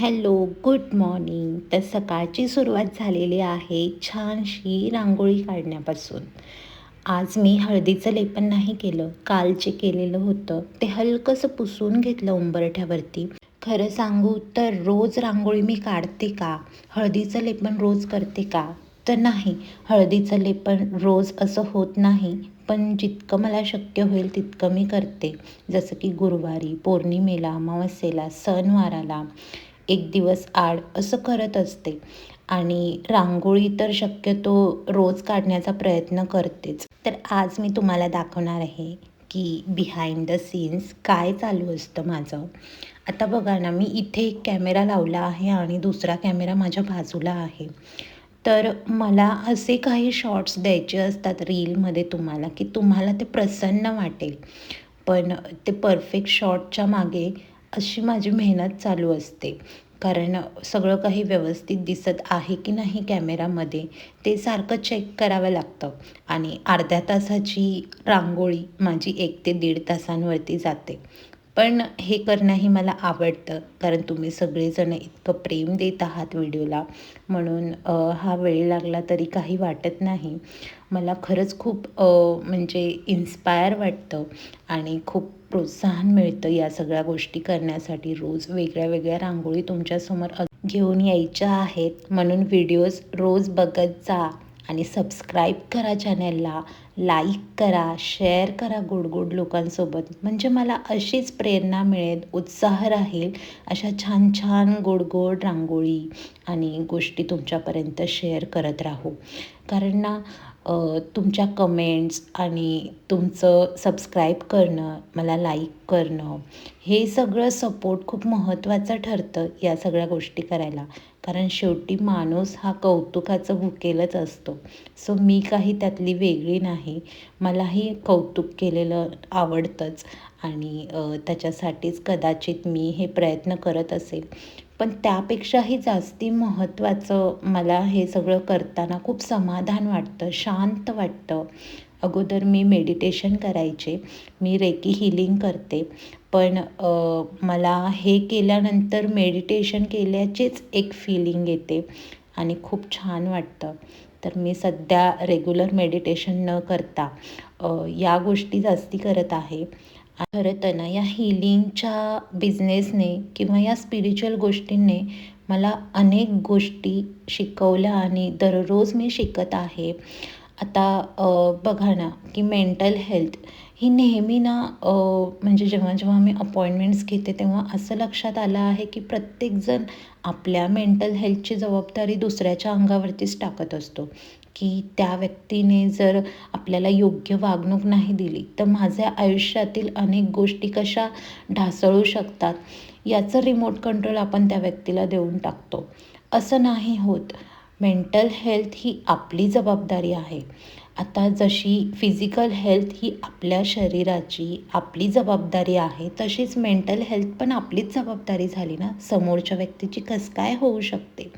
Hello good morning. तर सकाळची सुरुवात झालेली आहे छानशी रांगोळी काढण्यापासून. आज मी हळदीचं लेपन नाही केलं काल जे केलेलं होतं. ते हलकंसं पुसून घेतलं उंबरठ्यावरती. खरं सांगू तर रोज रांगोळी मी काढते का? हळदीचं लेपन रोज करते का? तर नाही हळदीचं लेपन रोज असं होत नाही. पण जितकं मला शक्य होईल तितकं मी करते. जसं की गुरुवारी पौर्णिमेला अमावस्येला सणवाराला. एक दिवस आड असं करत असते. आणि रांगोळी तर शक्यतो रोज काढण्याचा प्रयत्न करतेच. तर आज मी तुम्हाला दाखवणार आहे की बिहाइंड द सीन्स काय चालू असतं माझं. आता बघा ना मी इथे एक कॅमेरा लावला आहे आणि दुसरा कॅमेरा माझ्या बाजूला आहे. तर मला असे काही शॉर्ट्स द्यायचे असतात रीलमध्ये तुम्हाला की तुम्हाला ते प्रसन्न वाटेल. पण ते परफेक्ट शॉटच्या मागे अशी माझी मेहनत चालू असते. कारण सगळं काही व्यवस्थित दिसत आहे की नाही कॅमेरामध्ये ते सारखं चेक करावं लागतं. आणि अर्ध्या तासाची रांगोळी माझी एक ते दीड तासांवरती जाते. पण हे करणंही मला आवडतं कारण तुम्ही सगळेजण इतकं प्रेम देत आहात व्हिडिओला. म्हणून हा वेळ लागला तरी काही वाटत नाही. मला खरंच खूप म्हणजे इन्स्पायर वाटतं आणि खूप प्रोत्साहन मिळतं या सगळ्या गोष्टी करण्यासाठी. रोज वेगळ्या वेगळ्या रांगोळी तुमच्यासमोर घेऊन यायच्या आहेत. म्हणून व्हिडिओज रोज बघत जा. आणि सबस्क्राईब करा चॅनलला लाईक करा शेअर करा गोड गोड लोकांसोबत. म्हणजे मला अशीच प्रेरणा मिळेल उत्साह राहील अशा छान छान गोड गोड रांगोळी आणि गोष्टी तुमच्यापर्यंत शेअर करत राहू. कारण ना तुमच्या कमेंट्स आणि तुमचं सबस्क्राईब करणं मला लाईक करणं हे सगळं सपोर्ट खूप महत्त्वाचं ठरतं या सगळ्या गोष्टी करायला. कारण शेवटी माणूस हा कौतुकाचं भुकेलच असतो. सो मी काही त्यातली वेगळी नाही. मलाही कौतुक केलेलं आवडतंच. आणि त्याच्यासाठीच कदाचित मी हे प्रयत्न करत असेल. पण त्यापेक्षाही जास्ती महत्त्वाचं मला हे सगळं करताना खूप समाधान वाटतं शांत वाटतं. अगोदर मी मेडिटेशन करायचे मी रेकी हिलिंग करते. पण मला हे केल्यानंतर मेडिटेशन केल्याचीच एक फिलिंग येते आणि खूप छान वाटतं. तर मी सध्या रेग्युलर मेडिटेशन न करता या गोष्टी जास्ती करत आहे. खरं तर ना या हिलिंगच्या बिझनेसने किंवा या स्पिरिच्युअल गोष्टींनी मला अनेक गोष्टी शिकवल्या आणि दररोज मी शिकत आहे. आता बघा ना की मेंटल हेल्थ ही नेहमी ना म्हणजे जेव्हा जेव्हा मी अपॉइंटमेंट्स घेते तेव्हा असं लक्षात आलं आहे की प्रत्येकजण आपल्या मेंटल हेल्थची जबाबदारी दुसऱ्याच्या अंगावरतीच टाकत असतो. की त्या व्यक्तीने जर आपल्याला योग्य वागणूक नाही दिली तर माझ्या आयुष्यातील अनेक गोष्टी कशा ढासळू शकतात याचं रिमोट कंट्रोल आपण त्या व्यक्तीला देऊन टाकतो. असं नाही होत. मेंटल हेल्थ ही आपली जबाबदारी आहे. आता जशी फिजिकल हेल्थ ही आपल्या शरीराची आपली जबाबदारी आहे तशीच मेंटल हेल्थ पण आपलीच जबाबदारी झाली ना? समोरच्या व्यक्तीची कस काय होऊ शकते?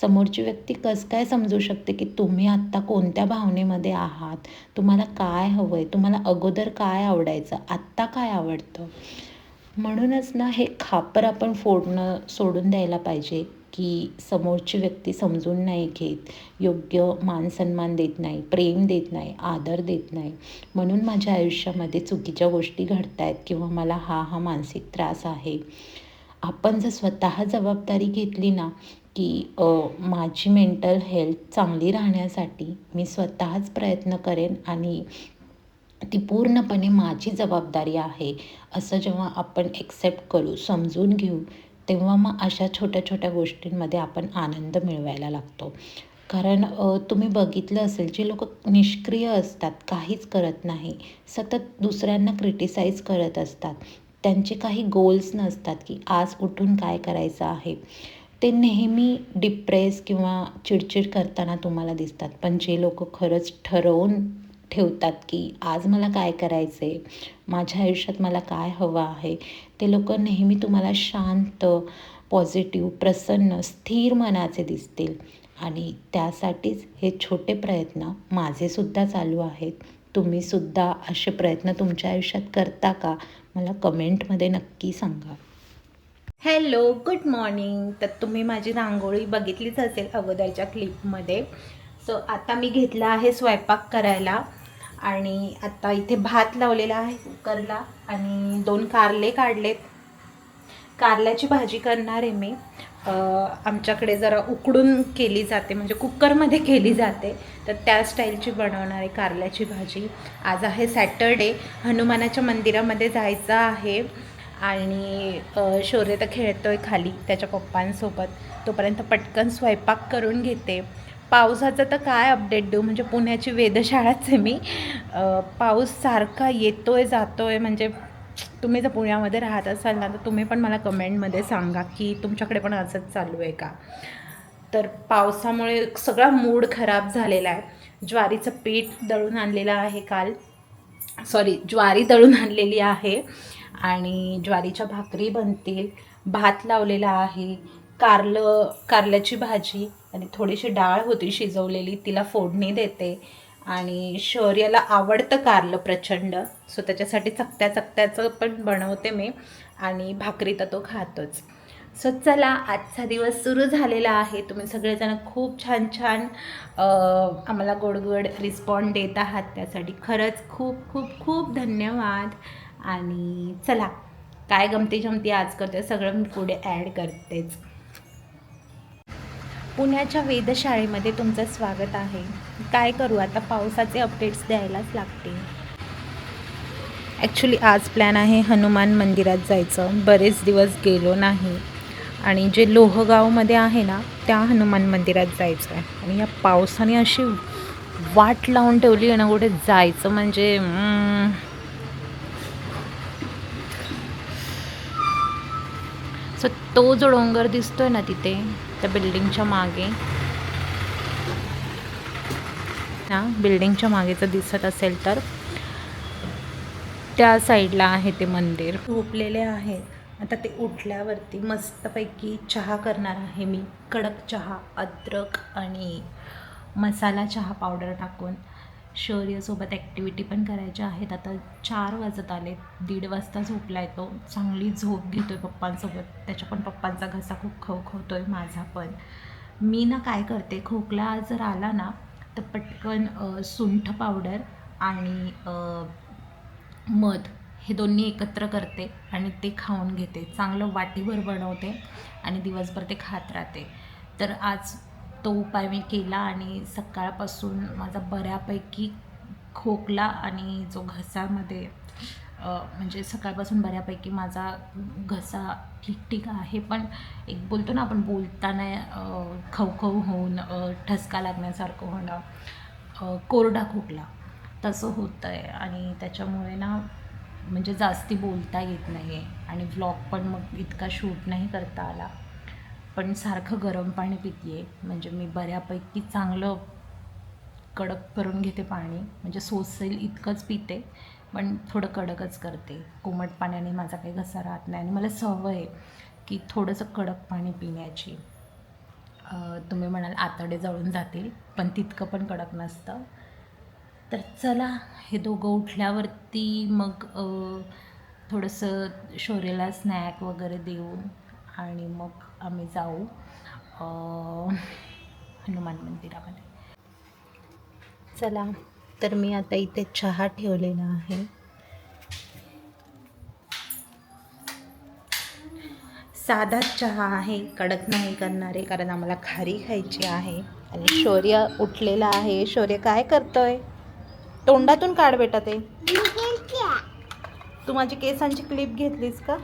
समोरची व्यक्ती कसं काय समजू शकते की तुम्ही आत्ता कोणत्या भावनेमध्ये आहात? तुम्हाला काय हवं आहे तुम्हाला अगोदर काय आवडायचं? आत्ता काय आवडतं? म्हणूनच ना हे खापर आपण फोडणं सोडून द्यायला पाहिजे की समोरची व्यक्ती समजून नाही घेत योग्य मानसन्मान देत नाही प्रेम देत नाही आदर देत नाही. म्हणून माझ्या आयुष्यामध्ये चुकीच्या गोष्टी घडत आहेत किंवा मला हा हा मानसिक त्रास आहे. आपण जर स्वतः जबाबदारी घेतली ना की माझी मेंटल हेल्थ चांगली राहण्यासाठी मी स्वतःच प्रयत्न करेन आणि ती पूर्णपणे माझी जबाबदारी आहे असं जेव्हा आपण एक्सेप्ट करू समजून घेऊ तेव्हा मग अशा छोट्या छोट्या गोष्टींमध्ये आपण आनंद मिळवायला लागतो. कारण तुम्ही बघितलं असेल जे लोक निष्क्रिय असतात काहीच करत नाही सतत दुसऱ्यांना क्रिटिसाइज करत असतात. त्यांचे काही गोल्स नसतात की आज उठून काय करायचं आहे. ते नेहमी डिप्रेस किंवा चिडचिड करताना तुम्हाला दिसतात. पण जे लोक खरंच ठरवून ठेवतात की आज मला काय करायचं आहे माझ्या आयुष्यात मला काय हवं आहे ते लोक नेहमी तुम्हाला शांत पॉझिटिव्ह प्रसन्न स्थिर मनाचे दिसतील. आणि त्यासाठीच हे छोटे प्रयत्न माझेसुद्धा चालू आहेत. तुम्हीसुद्धा असे प्रयत्न तुमच्या आयुष्यात करता का? मला कमेंटमध्ये नक्की सांगा. Hello good morning. तर तुम्ही माझी रांगोळी बघितलीच असेल अगोदरच्या क्लिपमध्ये. सो आता मी घेतला आहे स्वयंपाक करायला आणि आता इथे भात लावलेला आहे कुकरला आणि दोन कारले काढलेत. कारल्याची भाजी करणार आहे मी. आमच्याकडे जरा उकडून केली जाते म्हणजे कुकरमध्ये केली जाते. तर त्या स्टाईलची बनवणार आहे कारल्याची भाजी. आज आहे सॅटरडे. हनुमानाच्या मंदिरामध्ये जायचं आहे. आणि शौर्य तर आहे खाली त्याच्या पप्पांसोबत. तोपर्यंत पटकन स्वयंपाक करून घेते. पावसाचं तर काय अपडेट देऊ? म्हणजे पुण्याची वेधशाळाच आहे मी. पाऊस सारखा जातो आहे म्हणजे तुम्ही जर पुण्यामध्ये राहत असाल ना तर तुम्ही पण मला कमेंटमध्ये सांगा की तुमच्याकडे पण असंच चालू आहे का? तर पावसामुळे सगळा मूड खराब झालेला आहे. ज्वारीचं पीठ दळून आणलेलं आहे काल. सॉरी ज्वारी दळून आणलेली आहे. आणि ज्वारीच्या भाकरी बनतील. भात लावलेला आहे. कारलं कारल्याची भाजी आणि थोडीशी डाळ होती शिजवलेली तिला फोडणी देते. आणि शौर्याला आवडतं कारलं प्रचंड. सो त्याच्यासाठी चकत्या चकत्याचं पण बनवते मी. आणि भाकरी तर तो खातोच. सो चला आजचा दिवस सुरू झालेला आहे. तुम्ही सगळेजण खूप छान छान आम्हाला गोडगोड रिस्पॉन्ड देत आहात. त्यासाठी खरंच खूप खूप खूप धन्यवाद. आणि चला काय गमती जमती आज करते सगळं मी पुढे ॲड करतेच. पुण्याच्या वेधशाळेमध्ये तुमचं स्वागत आहे. काय करू आता पावसाचे अपडेट्स द्यायलाच लागतील. ॲक्च्युली आज प्लॅन आहे हनुमान मंदिरात जायचं. बरेच दिवस गेलो नाही. आणि जे लोहगावमध्ये आहे ना त्या हनुमान मंदिरात जायचं आहे आणि या पावसाने अशी वाट लावून ठेवली आहे ना कुठे जायचं म्हणजे सो तो जो डोंगर दिसतोय ना तिथे त्या बिल्डिंगच्या मागे ना बिल्डिंगच्या मागे जर दिसत असेल तर त्या साईडला आहे ते मंदिर. झोपलेले आहे. आता ते उठल्यावरती मस्तपैकी चहा करणार आहे मी. कडक चहा अद्रक आणि मसाला चहा पावडर टाकून. शौर्यसोबत ॲक्टिव्हिटी पण करायच्या आहेत. आता चार वाजत आले. दीड वाजता झोपला येतो. चांगली झोप घेतो आहे पप्पांसोबत. त्याच्या पण पप्पांचा घसा खूप खवखवतो आहे माझा पण. मी ना काय करते खोकला जर आला ना तर पटकन सुंठ पावडर आणि मध हे दोन्ही एकत्र करते आणि ते खाऊन घेते. चांगलं वाटीभर बनवते आणि दिवसभर ते खात राहते. तर आज तो उपाय मी केला आणि सकाळपासून माझा बऱ्यापैकी खोकला आणि जो घसामध्ये म्हणजे सकाळपासून बऱ्यापैकी माझा घसा ठीक आहे. पण एक बोलतो ना आपण बोलताना खवखव होऊन ठसका लागण्यासारखं होणं कोरडा खोकला तसं होतं आहे आणि त्याच्यामुळे ना म्हणजे जास्ती बोलता येत नाही. आहे आणि व्लॉग पण मग इतका शूट नाही करता आला. पण सारखं गरम पाणी पिते म्हणजे मी बऱ्यापैकी चांगलं कडक करून घेते पाणी. म्हणजे सोसेल इतकंच पिते पण थोडं कडकच करते. कोमट पाण्याने माझा काही घसा राहत नाही. आणि मला सवय आहे की थोडंसं कडक पाणी पिण्याची. तुम्ही म्हणाल आतडे जळून जातील पण तितकं पण कडक नसतं. तर चला हे दोघं उठल्यावरती मग थोडंसं शौर्याला स्नॅक वगैरे देऊन आणि मग आम्ही जाऊ हनुमान मंदिरामध्ये. चला तर मी आता इथे चहा ठेवलेला आहे. साधाच चहा आहे कडक नाही करणारे कारण आम्हाला खारी खायची आहे. आणि शौर्य उठलेला आहे. शौर्य काय करतोय? तोंडातून काढ बेटा ते. तू माझी केसांची क्लिप घेतलीस का?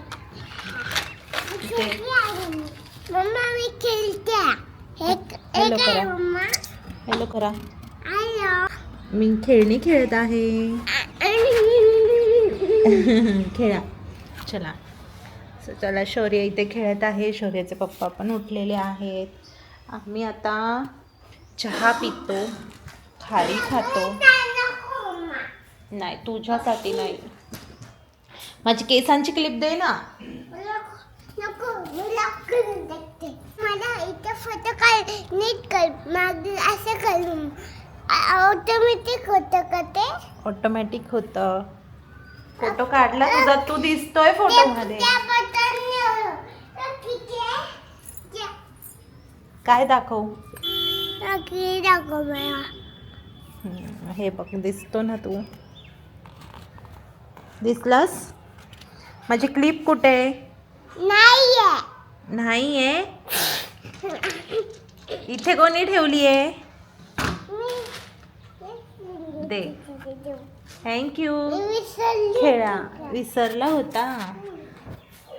मम्मा मी खेळते. एक हॅलो एक आहे करा. मम्मा. हॅलो करा. हॅलो. मी खेळणी खेळत आहे. खेळा. चला. So, चला शौर्य इथे खेळत आहे. शौर्याचे पप्पा पण उठलेले आहेत. आम्ही आता चहा पितो खारी खातो. नाही तुझ्यासाठी नाही. माझी केसांची क्लिप दे ना. नको मी लॉक करून देते मला इथे फोटो काढ नीट कर. माग असं करून ऑटोमॅटिक होतं का ते? ऑटोमॅटिक होतं. फोटो काढला तुझा तू दिसतोय फोटोमध्ये त्या बटनने काय दाखवू? नक्की दाखव मला. हम्म, हे बघ दिसतो ना तू. दिसलास? माझी क्लिप कुठे आहे? नाहीये. नाही आहे इथे कोणी ठेवली आहे दे थँक्यू खेळा. विसरला होता.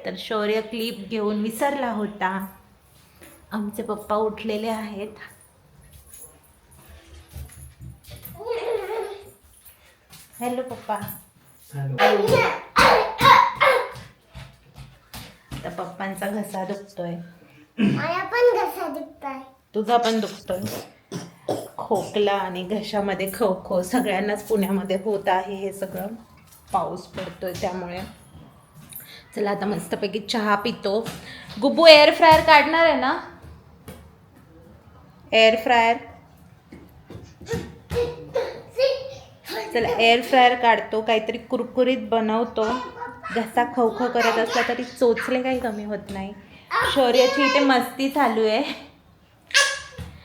तर शौर्य क्लिप घेऊन विसरला होता. आमचे पप्पा उठलेले आहेत. हॅलो पप्पा. पप्पांचा घसा दुखतोय. मला पण घसा दुखताय. तुझा पण दुखतोय. खोकला आणि घशामध्ये खो खो सगळ्यांनाच पुण्यामध्ये होत आहे हे सगळं. पाऊस पडतोय त्यामुळे. चला आता मस्तपैकी चहा पितो. गुब्बू एअर फ्रायर काढणार आहे ना? एअर फ्रायर चला एअर फ्रायर काढतो. काहीतरी कुरकुरीत बनवतो. घसा खवखव करत असला तरी चोचले काही कमी होत नाही. शौर्याची इथे मस्ती चालू आहे.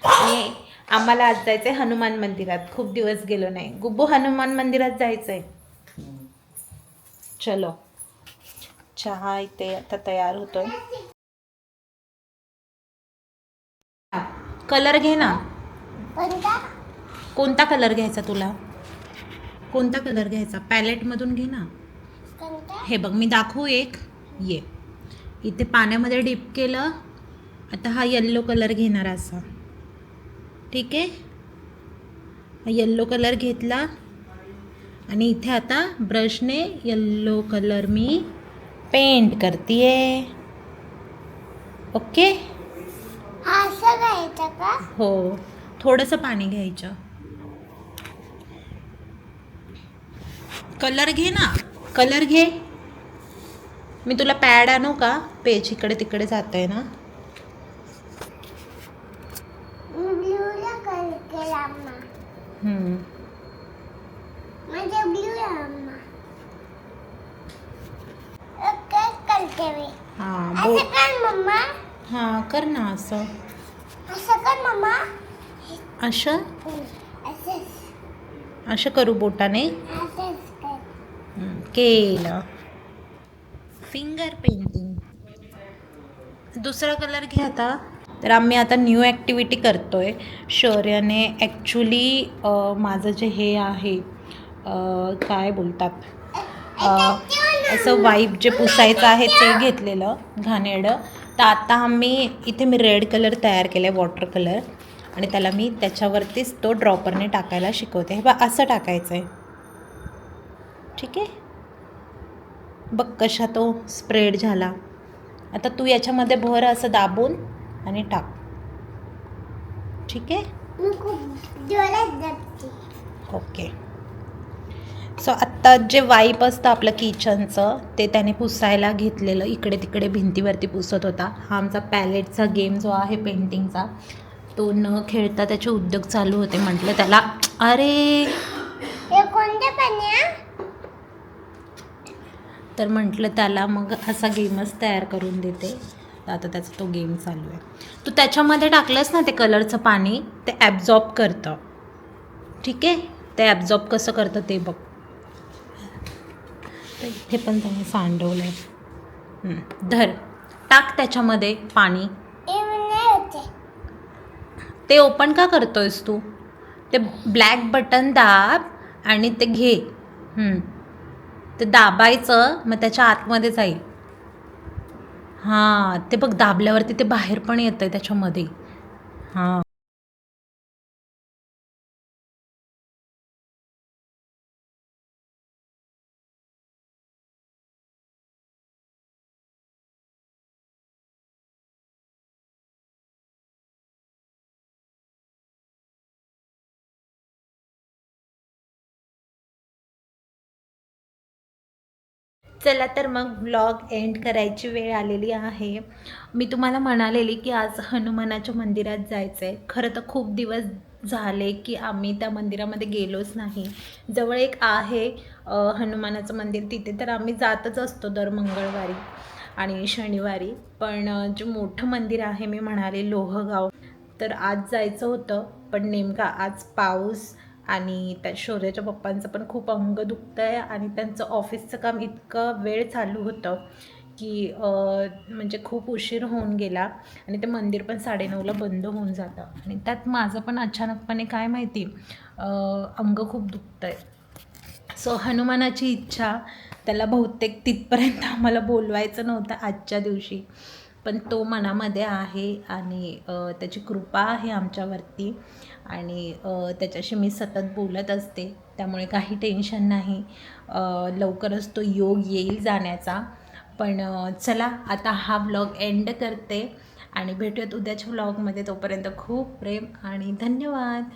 आणि आम्हाला आज जायचंय हनुमान मंदिरात. खूप दिवस गेलो नाही. गुब्बू हनुमान मंदिरात जायचंय. चलो. चहा इथे आता तयार होतोय. कलर घे ना. कोणता? कलर घ्यायचा तुला? कोणता कलर घ्यायचा? पॅलेटमधून घे ना. हे बघ मी दाखवू एक. ये. इथे पाण्यामध्ये डिप केलं. आता हा येल्लो कलर घेणार असा. ठीक आहे? हा येल्लो कलर घेतला. आणि इथे आता ब्रशने येल्लो कलर मी पेंट करते ओके हा असं घ्यायचं का? हो. थोडंसं पाणी घ्यायचं. कलर घे ना. कलर घे. मी तुला पॅड आणू का? पेज इकडे तिकडे जात आहे ना हां कर मम्मा. हां कर ना असं. असं कर मम्मा. असं? करू बोटाने. केलं. फिंगर पेंटिंग दुसरा कलर घे आता. तर आम्ही आता न्यू ॲक्टिव्हिटी करतोय. शौर्याने ॲक्च्युली माझं जे हे आहे काय बोलतात? असं वाईप जे पुसायचं आहे ते घेतलेलं घाणेरडं. तर आता आम्ही इथे मी रेड कलर तयार केलं आहे वॉटर कलर आणि त्याला मी त्याच्यावरतीच तो ड्रॉपरने टाकायला शिकवते. हे बा असं टाकायचं आहे ठीक आहे? बघ कशा तो स्प्रेड झाला. आता तू याच्यामध्ये भर असं दाबून आणि टाक. ठीक आहे? ओके. सो आत्ता जे वाईप असतं आपलं किचनचं ते त्याने पुसायला घेतलेलं. इकडे तिकडे भिंतीवरती पुसत होता. हा आमचा पॅलेटचा गेम जो आहे पेंटिंगचा तो न खेळता त्याचे उद्योग चालू होते. म्हटलं त्याला अरे! कोणते पाणी तर म्हटलं त्याला मग असा गेमच तयार करून देते. आता त्याचा तो गेम चालू आहे. तू त्याच्यामध्ये टाकलंस ना ते कलरचं पाणी ते ॲब्झॉर्ब करतं. ठीक आहे? ते ॲब्झॉर्ब कसं करतं ते बघ. तर इथे पण त्याने सांडवलं आहे धर. टाक त्याच्यामध्ये पाणी. ते ओपन का करतोयस तू? ते ब्लॅक बटन दाब आणि ते घे. ते दाबायचं मग त्याच्या आतमध्ये जाईल. हां ते बघ दाबल्यावरती ते बाहेर पण येतं आहे त्याच्यामध्ये. हां. चला तर मग ब्लॉग एंड करायची वेळ आलेली आहे. मी तुम्हाला म्हणालेली की आज हनुमानाच्या मंदिरात जायचं आहे खरं तर खूप दिवस झाले की आम्ही त्या मंदिरामध्ये गेलोच नाही. जवळ एक आहे हनुमानाचं मंदिर. तिथे तर आम्ही जातच असतो दर मंगळवारी आणि शनिवारी. पण जे मोठं मंदिर आहे मी म्हणाले लोहगाव. तर आज जायचं होतं पण नेमका आज पाऊस आणि त्या शौर्याच्या पप्पांचं पण खूप अंग दुखतं आहे आणि त्यांचं ऑफिसचं काम इतकं वेळ चालू होतं की म्हणजे खूप उशीर होऊन गेला आणि ते मंदिर पण साडेनऊला बंद होऊन जातं. आणि त्यात माझं पण अचानकपणे काय माहिती अंग खूप दुखतं आहे सो हनुमानाची इच्छा त्याला बहुतेक तिथपर्यंत आम्हाला बोलवायचं नव्हतं आजच्या दिवशी. पण तो मनामध्ये आहे आणि त्याची कृपा आहे आमच्यावरती आणि त्याच्याशी मी सतत बोलत असते. त्यामुळे काही टेन्शन नाही. लवकरच तो योग येईल जाण्याचा. पण चला आता हा व्लॉग एंड करते आणि भेटूयात उद्याच्या व्लॉगमध्ये तोपर्यंत खूप प्रेम आणि धन्यवाद.